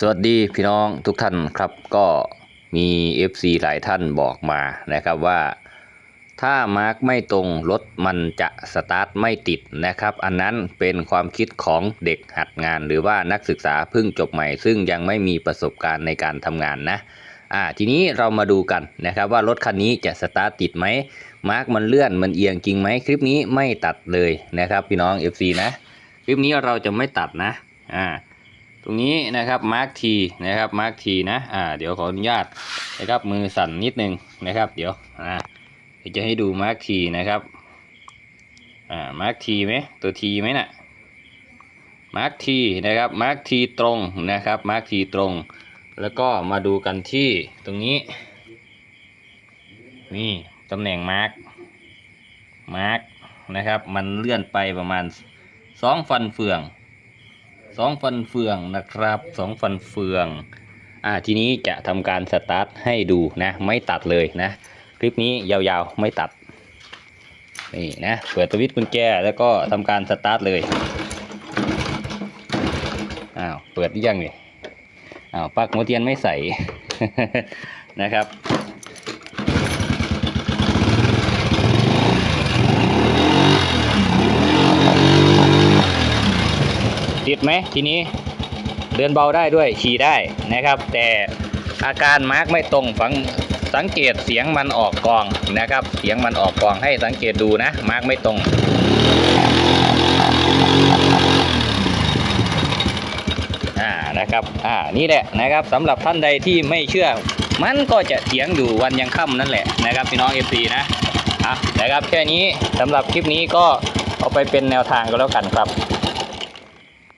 สวัสดีพี่น้องทุกท่านครับก็มี FC หลายท่านบอกมานะครับว่า ถ้ามาร์กไม่ตรงรถมันจะสตาร์ทไม่ติดนะครับ อันนั้นเป็นความคิดของเด็กหัดงาน หรือว่านักศึกษาเพิ่งจบใหม่ ซึ่งยังไม่มีประสบการณ์ในการทำงานนะอ่าทีนี้เรามาดูกันนะครับว่ารถคันนี้จะสตาร์ทติดไหมมาร์กมันเลื่อนมันเอียงจริงไหมคลิปนี้ไม่ตัดเลยนะครับพี่น้อง FC นะ คลิปนี้เราจะไม่ตัดนะอ่า ตรงนี้นะครับมาร์กทีนะครับมาร์กทีนะอ่าเดี๋ยวขออนุญาตนะครับมือสั่นนิดนึงนะครับ เดี๋ยวอ่าจะให้ดูมาร์กทีนะครับอ่ามาร์กทีไหมตัวทีไหมน่ะมาร์กทีนะครับมาร์กทีตรงนะครับมาร์กทีตรง แล้วก็มาดูกันที่ตรงนี้นี่ตำแหน่งมาร์กมาร์กนะครับ มันเลื่อนไปประมาณสองฟันเฟือง สองฟันเฟืองนะครับสองฟันเฟืองอ่าทีนี้จะทำการสตาร์ทให้ดูนะ ไม่ตัดเลยนะ คลิปนี้ยาวๆไม่ตัดนี่นะเปิดสวิตช์กุญแจแล้วก็ทำการสตาร์ทเลยอ้าวเปิดหรือยังเนี่ยอ้าวปลั๊กหัวเทียนไม่ใส่นะครับ ติดไหมทีนี้เดินเบาได้ด้วยขี่ได้นะครับ แต่อาการมาร์กไม่ตรงฟังสังเกตเสียงมันออกกองนะครับ เสียงมันออกกองให้สังเกตดูนะ มาร์กไม่ตรง อ่านะครับ อ่านี่แหละนะครับสำหรับท่านใดที่ไม่เชื่อ มันก็จะเถียงอยู่วันยังค่ำนั่นแหละนะครับพี่น้อง FC นะอะนะครับแค่นี้สำหรับคลิปนี้ก็เอาไปเป็นแนวทางก็แล้วกันครับ